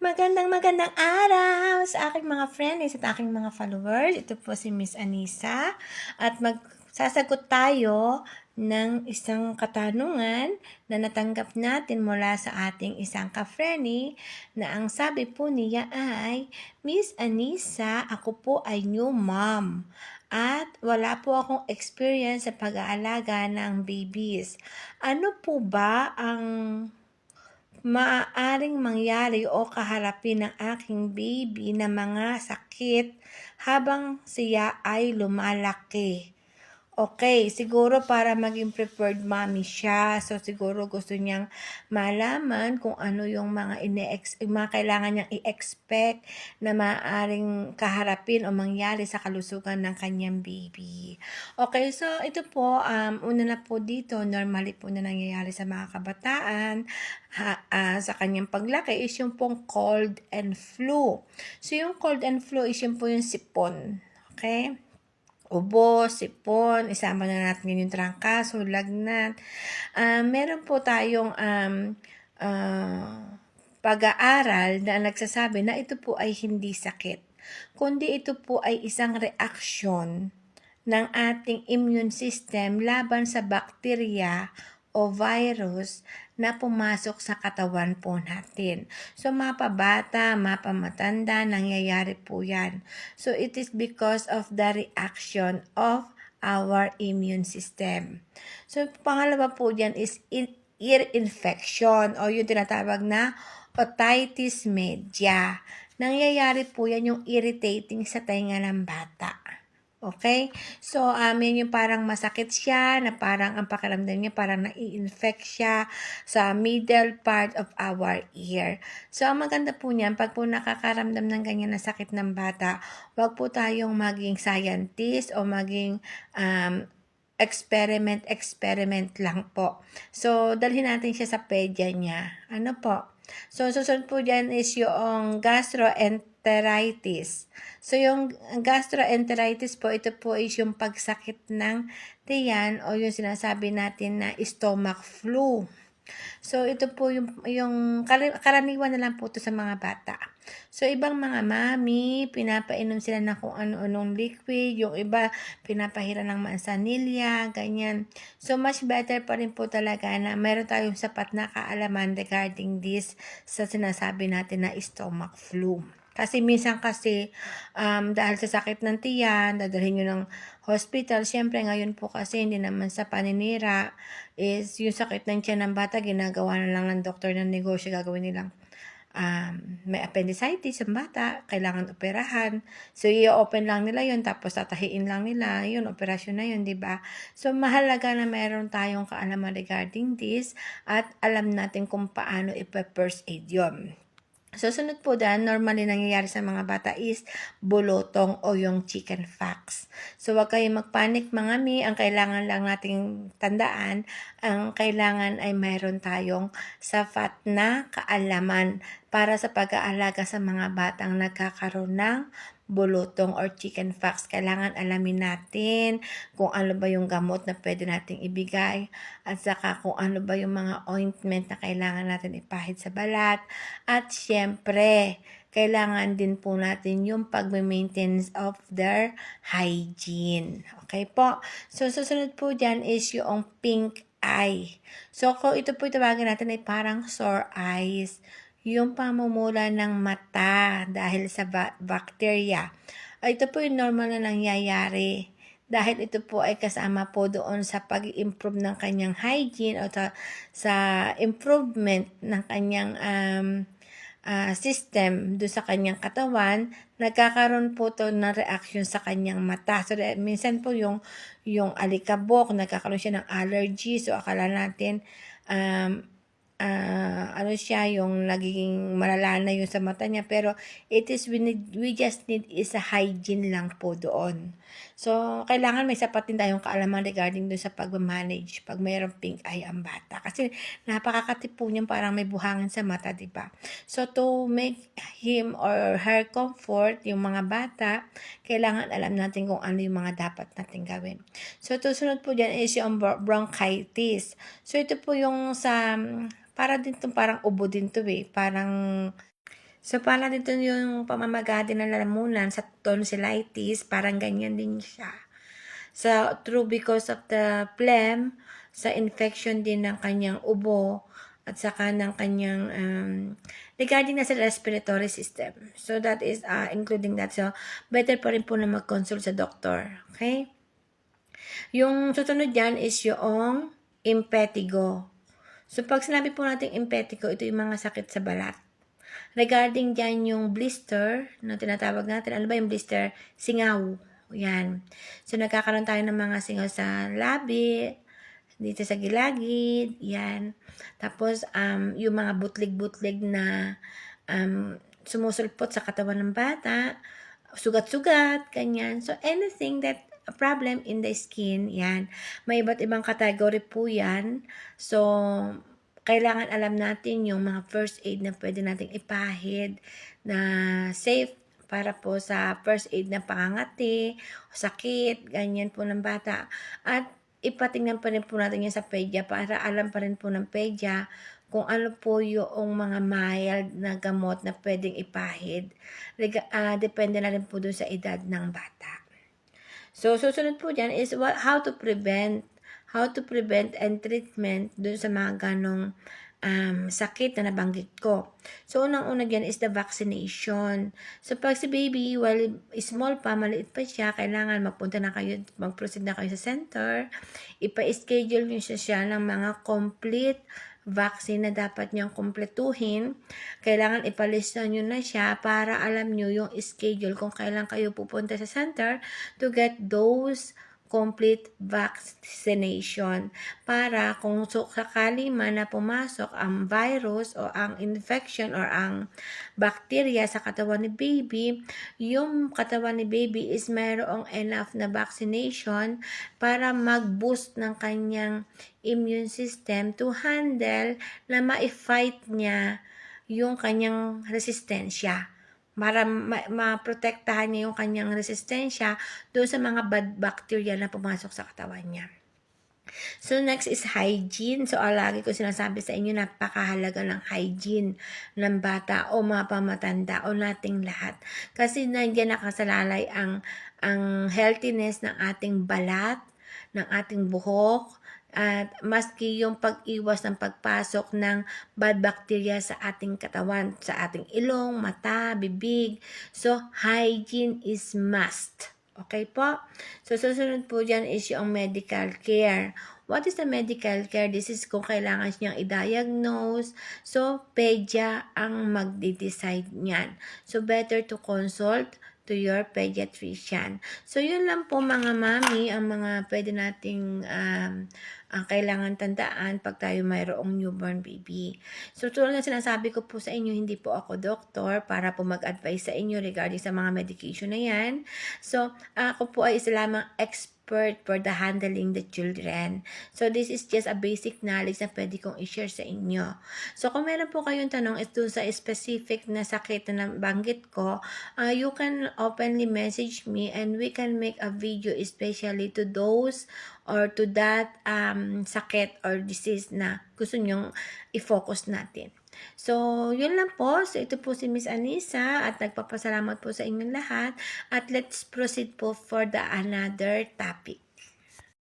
Magandang magandang araw sa aking mga friends at aking mga followers. Ito po si Miss Anisa at magsasagot tayo ng isang katanungan na natanggap natin mula sa ating isang ka-friendly na ang sabi po niya ay, Miss Anisa, ako po ay new mom at wala po akong experience sa pag-aalaga ng babies. Ano po ba ang maaaring mangyari o kaharapin ng aking baby na mga sakit habang siya ay lumalaki. Okay, siguro para maging prepared mommy siya. So, siguro gusto niyang malaman kung ano yung mga, ine mga kailangan niyang i-expect na maaaring kaharapin o mangyari sa kalusugan ng kanyang baby. Okay, so ito po, um, una na po dito, normally po na nangyayari sa mga kabataan ha, uh, sa kanyang paglaki is yung pong cold and flu. So, yung cold and flu is yung po yung sipon. Okay? Ubo, sipon, isama na natin yung trangkaso, lagnat. Uh, meron po tayong um, uh, pag-aaral na nagsasabi na ito po ay hindi sakit, kundi ito po ay isang reaksyon ng ating immune system laban sa bakterya o virus na pumasok sa katawan po natin. So, mapabata, mapamatanda, nangyayari po yan. So, it is because of the reaction of our immune system. So, pangalawa po dyan is ear infection o yung tinatawag na otitis media. Nangyayari po yan yung irritating sa tainga ng bata. Okay? So, um, yun yung parang masakit siya, na parang ang pakiramdam niya parang nai-infect siya sa middle part of our ear. So, ang maganda po niyan, pag po nakakaramdam ng ganyan na sakit ng bata, wag po tayong maging scientist o maging um, experiment, experiment lang po. So, dalhin natin siya sa pedya niya. Ano po? So, susunod po dyan is yung gastroenteritis. So, yung gastroenteritis po, ito po is yung pagsakit ng tiyan o yung sinasabi natin na stomach flu. So, ito po yung, yung karaniwan na lang po ito sa mga bata. So, ibang mga mami, pinapainom sila ng kung ano-anong liquid. Yung iba, pinapahira ng mansanilya, ganyan. So, much better pa rin po talaga na meron tayong sapat na kaalaman regarding this sa sinasabi natin na stomach flu. Kasi minsan kasi, um, dahil sa sakit ng tiyan, dadalhin nyo ng hospital. Siyempre, ngayon po kasi hindi naman sa paninira is yung sakit ng tiyan ng bata, ginagawa na lang ng doktor ng negosyo, gagawin nilang um, may appendicitis ang bata, kailangan operahan. So, i-open lang nila yun, tapos tatahiin lang nila, yun, operasyon na yun, di ba? So, mahalaga na meron tayong kaalaman regarding this at alam natin kung paano i-first aid yun. Susunod po dyan, normally nangyayari sa mga bata is bulotong o yung chicken fox. So, wag kayong magpanik mga mi. Ang kailangan lang nating tandaan, ang kailangan ay mayroon tayong sapat na kaalaman para sa pag-aalaga sa mga batang nagkakaroon ng bulutong or chicken fox, kailangan alamin natin kung ano ba yung gamot na pwede nating ibigay at saka kung ano ba yung mga ointment na kailangan natin ipahid sa balat. At syempre, kailangan din po natin yung pag-maintenance of their hygiene. Okay po? So, susunod po dyan is yung pink eye. So, kung ito po itawagin natin ay parang sore eyes yung pamumula ng mata dahil sa ba- bacteria. Ito po yung normal na nangyayari dahil ito po ay kasama po doon sa pag-improve ng kanyang hygiene o sa, sa improvement ng kanyang um, uh, system do sa kanyang katawan, nagkakaroon po to ng reaction sa kanyang mata. So, minsan po yung, yung alikabok, nagkakaroon siya ng allergy. So, akala natin um, uh, ano siya, yung nagiging malala na yung sa mata niya. Pero it is, we, need, we just need is a hygiene lang po doon. So, kailangan may sapat din tayong kaalaman regarding doon sa pag-manage pag mayroong pink eye ang bata. Kasi napakakatipo niyan parang may buhangin sa mata, di ba? So, to make him or her comfort, yung mga bata, kailangan alam natin kung ano yung mga dapat natin gawin. So, to sunod po dyan is yung bronchitis. So, ito po yung sa para din to parang ubo din to eh. Parang So, para dito yung pamamagati ng lalamunan sa tonsillitis, parang ganyan din siya. So, true because of the phlegm, sa infection din ng kanyang ubo, at saka ng kanyang um, regarding na sa respiratory system. So, that is uh, including that. So, better pa rin po na mag-consult sa doctor. Okay? Yung susunod dyan is yung impetigo. So, pag sinabi po natin impetigo, ito yung mga sakit sa balat. Regarding dyan yung blister, na tinatawag natin, ano ba yung blister? Singaw. Yan. So, nagkakaroon tayo ng mga singaw sa labi, dito sa gilagid, yan. Tapos, um, yung mga butlig-butlig na um, sumusulpot sa katawan ng bata, sugat-sugat, ganyan. So, anything that problem in the skin, yan. May iba't ibang category po yan. So, kailangan alam natin yung mga first aid na pwede nating ipahid na safe para po sa first aid na pangangati, sakit, ganyan po ng bata. At ipatingnan pa rin po natin yan sa pedya para alam pa rin po ng pedya kung ano po yung mga mild na gamot na pwedeng ipahid. Ah, depende na rin po dun sa edad ng bata. So, susunod po dyan is what, how to prevent, how to prevent and treatment dun sa mga ganong um, sakit na nabanggit ko. So, unang-una dyan is the vaccination. So, pag si baby, while small pa, maliit pa siya, kailangan magpunta na kayo, mag-proceed na kayo sa center, ipa-schedule nyo siya, siya ng mga complete vaccine na dapat niyang kumpletuhin, kailangan ipalista nyo na siya para alam nyo yung schedule kung kailan kayo pupunta sa center to get those complete vaccination para kung sakali man na pumasok ang virus o ang infection or ang bacteria sa katawan ni baby, yung katawan ni baby is mayroong enough na vaccination para mag-boost ng kanyang immune system to handle na ma-fight niya yung kanyang resistensya para ma- maprotektahan niya yung kanyang resistensya doon sa mga bad bacteria na pumasok sa katawan niya. So, next is hygiene. So, lagi ko sinasabi sa inyo, napakahalaga ng hygiene ng bata o mga pamatanda o nating lahat. Kasi nandiyan nakasalalay ang, ang healthiness ng ating balat, ng ating buhok, at maski yung pag-iwas ng pagpasok ng bad bacteria sa ating katawan, sa ating ilong, mata, bibig. So, hygiene is must. Okay po? So, susunod po dyan is yung medical care. What is the medical care? This is kung kailangan niyang i-diagnose. So, pedya ang magde-decide niyan. So, better to consult to your pediatrician. So, yun lang po mga mami, ang mga pwede nating um, ang kailangan tandaan pag tayo mayroong newborn baby. So, tulad na sinasabi ko po sa inyo, hindi po ako doktor para po mag-advise sa inyo regarding sa mga medication na yan. So, ako po ay isa lamang expert for the handling the children. So, this is just a basic knowledge na pwede kong i-share sa inyo. So, kung meron po kayong tanong ito sa specific na sakit na nabanggit ko, uh, you can openly message me and we can make a video especially to those or to that um, sakit or disease na gusto nyong i-focus natin. So, yun lang po. So, ito po si Miss Anisa at nagpapasalamat po sa inyong lahat. At let's proceed po for the another topic.